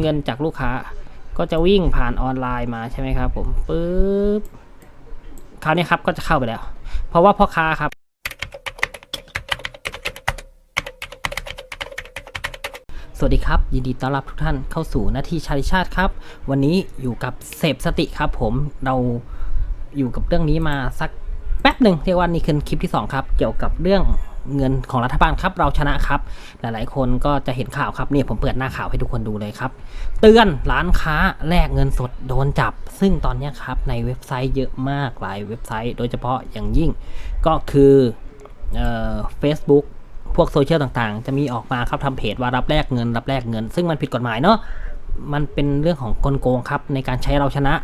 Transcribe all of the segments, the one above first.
เงินจากลูกค้า ก็จะวิ่งผ่านออนไลน์มาใช่ไหมครับ ผมปึ๊บคราวนี้ครับก็จะเข้าไปแล้ว เพราะว่าพ่อค้าครับ สวัสดีครับ ยินดีต้อนรับทุกท่านเข้าสู่นาทีชาติชาติครับ วันนี้อยู่กับเสพสติครับผมเราอยู่กับเรื่องนี้มาสักแป๊บหนึ่งเรียกว่านี่คือคลิปที่ 2 ครับ เกี่ยวกับเรื่อง เงินของรัฐบาลครับเราชนะครับ หลายๆ คนก็จะเห็นข่าวครับเนี่ยผมเปิดหน้าข่าวให้ทุกคนดูเลยครับ เตือนร้านค้าแลกเงินสดโดนจับ ซึ่งตอนนี้ครับในเว็บไซต์เยอะมากหลายเว็บไซต์ โดยเฉพาะอย่างยิ่งก็คือเอ่อ Facebook พวกโซเชียลต่างๆ จะมีออกมาครับทำเพจว่ารับแลกเงิน รับแลกเงิน ซึ่งมันผิดกฎหมายเนาะมันเป็นเรื่องของกลโกงครับในการใช้เราชนะ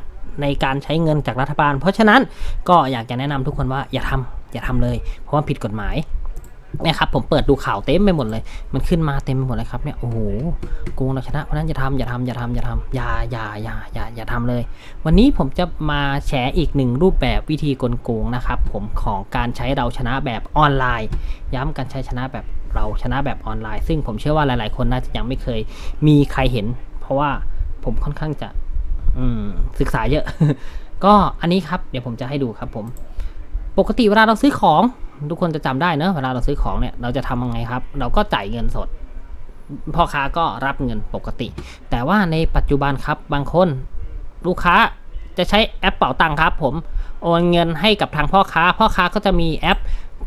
ในการใช้เงินจากรัฐบาล เพราะฉะนั้นก็อยากจะแนะนำทุกคนว่าอย่าทำอย่าทำเลย เพราะว่าผิดกฎหมาย เนี่ยครับผมเปิดดูข่าวเต็มไปหมดเลย มันขึ้นมาเต็มไปหมดเลยครับเนี่ยโอ้โหโกงเราชนะเพราะนั้นอย่าทำอย่าทำอย่าทำอย่าทำอย่าอย่าอย่าอย่าอย่าทำเลย วันนี้ผมจะมาแชร์อีกหนึ่งรูปแบบวิธีกลโกงนะครับผมของการใช้เราชนะแบบออนไลน์ ย้ำการใช้ชนะแบบเราชนะแบบออนไลน์ ซึ่งผมเชื่อว่าหลาย ๆ คนน่าจะยังไม่เคยมีใครเห็น เพราะว่าผมค่อนข้างจะอืมศึกษาเยอะ ก็อันนี้ครับเดี๋ยวผมจะให้ดูครับผม ปกติเวลาเราซื้อของ ทุกคนจะจำได้เนอะเวลาเราซื้อของเนี่ยเราจะทำยังไงครับ เราก็จ่ายเงินสด พ่อค้าก็รับเงินปกติ แต่ว่าในปัจจุบันครับบางคนลูกค้าจะใช้แอปเป๋าตังค์ครับ ผมโอนเงินให้กับทางพ่อค้า พ่อค้าก็จะมีแอป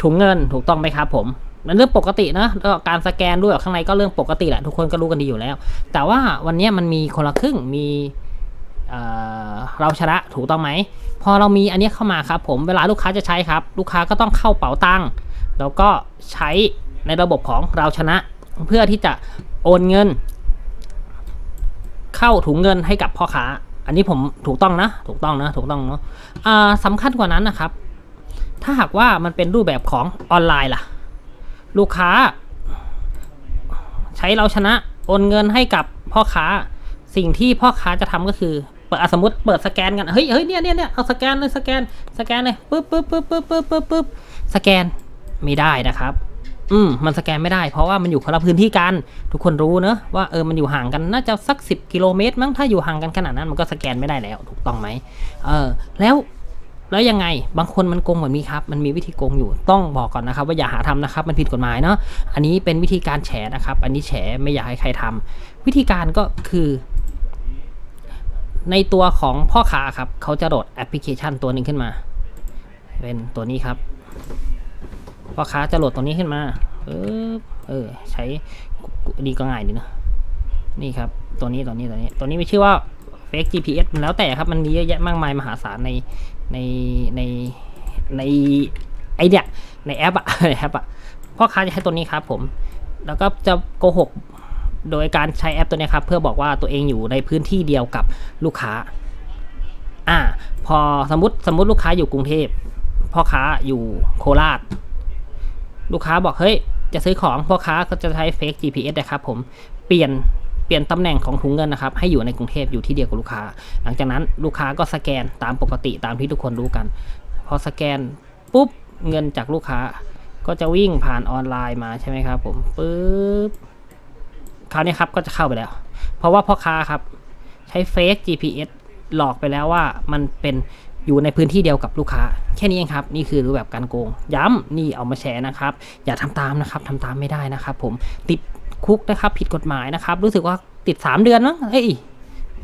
ถุงเงินถูกต้องไหมครับผมมันเรื่องปกตินะแล้วการสแกนด้วยข้างในก็เรื่องปกติแหละทุกคนก็รู้กันดีอยู่แล้ว แต่ว่าวันนี้มันมีคนละครึ่งมี เราชนะถูกต้องไหม พอเรามีอันนี้เข้ามาครับผมเวลาลูกค้าจะใช้ครับ ลูกค้าก็ต้องเข้าเป๋าตังค์แล้วก็ใช้ในระบบของเราชนะ เพื่อที่จะโอนเงิน เข้าถุงเงินให้กับพ่อค้า อันนี้ผมถูกต้องนะ ถูกต้องนะ ถูกต้องเนาะสำคัญกว่านั้นนะครับ ถ้าหากว่ามันเป็นรูปแบบของออนไลน์ล่ะ ลูกค้า ใช้เราชนะโอนเงินให้กับพ่อค้า สิ่งที่พ่อค้าจะทำก็คือ เปิดอะสมมติเปิดสแกนกันเฮ้ยเฮ้ยเนี่ยเนี่ยเนี่ยเอาสแกนเลยสแกนสแกนเลยปึ๊บปึ๊บปึ๊บปึ๊บปึ๊บปึ๊บปึ๊บสแกนไม่ได้นะครับ อืมมันสแกนไม่ได้ เพราะว่ามันอยู่คนละพื้นที่กัน ทุกคนรู้เนอะว่าเออมันอยู่ห่างกันน่าจะสัก 10 กิโลเมตรมั้งถ้าอยู่ห่างกันขนาดนั้นมันก็สแกนไม่ได้แล้วถูกต้องไหมเออแล้วแล้วยังไงบางคนมันโกงแบบนี้ครับ มันมีวิธีโกงอยู่ต้องบอกก่อนนะครับ ว่าอย่าหาทำนะครับ มันผิดกฎหมายเนาะอันนี้เป็นวิธีการแฉนะครับ อันนี้แฉไม่อยากให้ใครทำวิธีการก็คือ ในตัวของพ่อค้าครับ เขาจะโหลดแอปพลิเคชันตัวหนึ่งขึ้นมา เป็นตัวนี้ครับ พ่อค้าจะโหลดตัวนี้ขึ้นมา เออเออ ใช้ดีก็ง่ายดีนะ นี่ครับ ตัวนี้ตัวนี้ตัวนี้ ตัวนี้ไมีชื่อว่า fake GPS มันแล้วแต่ครับ มันมีเยอะแยะมากมายมหาศาลในในในในไอเดียในแอปอะในแอปอะพ่อค้าจะใช้ตัวนี้ครับผม แล้วก็จะโกหก โดยการใช้แอปตัวนี้ครับเพื่อบอกว่าตัวเองอยู่ในพื้นที่เดียวกับลูกค้าอ่าพอสมมติสมมติลูกค้าอยู่กรุงเทพพ่อค้าอยู่โคราช ลูกค้าบอกเฮ้ยจะซื้อของพ่อค้าก็จะใช้เฟก GPS นะครับผมเปลี่ยนเปลี่ยนตำแหน่งของถุงเงินนะครับให้อยู่ในกรุงเทพอยู่ที่เดียวกับลูกค้า หลังจากนั้นลูกค้าก็สแกนตามปกติตามที่ทุกคนรู้กัน พอสแกนปุ๊บเงินจากลูกค้า ก็จะวิ่งผ่านออนไลน์มาใช่ไหมครับผมปุ๊บ คราวนี้ครับก็จะเข้าไปแล้ว เพราะว่าพ่อค้าครับ ใช้เฟซ GPS หลอกไปแล้วว่ามันเป็นอยู่ในพื้นที่เดียวกับลูกค้า แค่นี้เองครับ นี่คือรูปแบบการโกง ย้ำนี่เอามาแชร์นะครับ อย่าทำตามนะครับทำตามไม่ได้นะครับ ผมติดคุกนะครับ ผิดกฎหมายนะครับ รู้สึกว่าติด 3 เดือนมั้งเอ้ย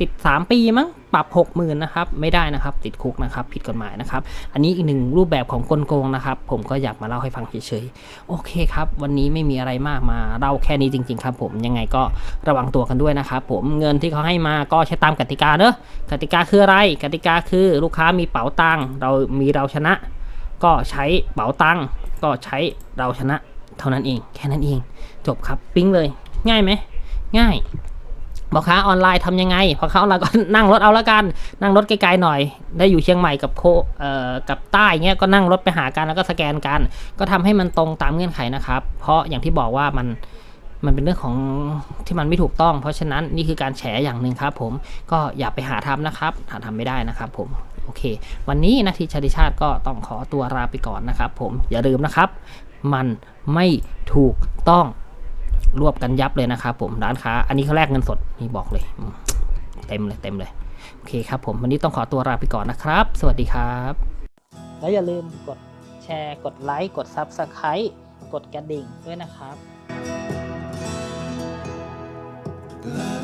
ติด 3 ปีมั้งปรับ 6 0,000นะครับไม่ได้นะครับ ติดคุกนะครับ ผิดกฎหมายนะครับ อันนี้อีกหนึ่งรูปแบบของกลโกงนะครับ ผมก็อยากมาเล่าให้ฟังเฉยๆโอเคครับ วันนี้ไม่มีอะไรมากมาเล่าแค่นี้จริง ๆ ครับ ผมยังไงก็ระวังตัวกันด้วยนะครับ ผมเงินที่เขาให้มาก็ใช้ตามกติกาเนอะกติกาคืออะไรกติกาคือลูกค้ามีเป๋าตังค์เรามีเราชนะ ก็ใช้เป๋าตังค์ก็ใช้เราชนะ เท่านั้นเอง แค่นั้นเอง จบครับ ปิ๊งเลย ง่ายไหมง่าย พ่อค้าออนไลน์ทำยังไงพ่อค้าออนไลน์ก็นั่งรถเอาละกัน นั่งรถไกลๆหน่อย ได้อยู่เชียงใหม่กับโคเอ่อกับใต้เงี้ยก็นั่งรถไปหากันแล้วก็สแกนกัน ก็ทำให้มันตรงตามเงื่อนไขนะครับ เพราะอย่างที่บอกว่ามันมันเป็นเรื่องของที่มันไม่ถูกต้อง เพราะฉะนั้นนี่คือการแฉอย่างหนึ่งครับผมก็อย่าไปหาทำนะครับหาทำไม่ได้นะครับผมโอเค วันนี้นาทีชาติชาติก็ต้องขอตัวลาไปก่อนนะครับผมอย่าลืมนะครับ มันไม่ถูกต้อง รวบกันยับเลยนะครับผมร้านค้า อันนี้เขาแลกเงินสดนี่บอกเลย เต็มเลยเต็มเลย โอเคครับผม วันนี้ต้องขอตัวลาไปก่อนนะครับ สวัสดีครับ แล้วอย่าลืมกดแชร์ กดไลค์ กด Subscribe กดกระดิ่งด้วยนะครับ La la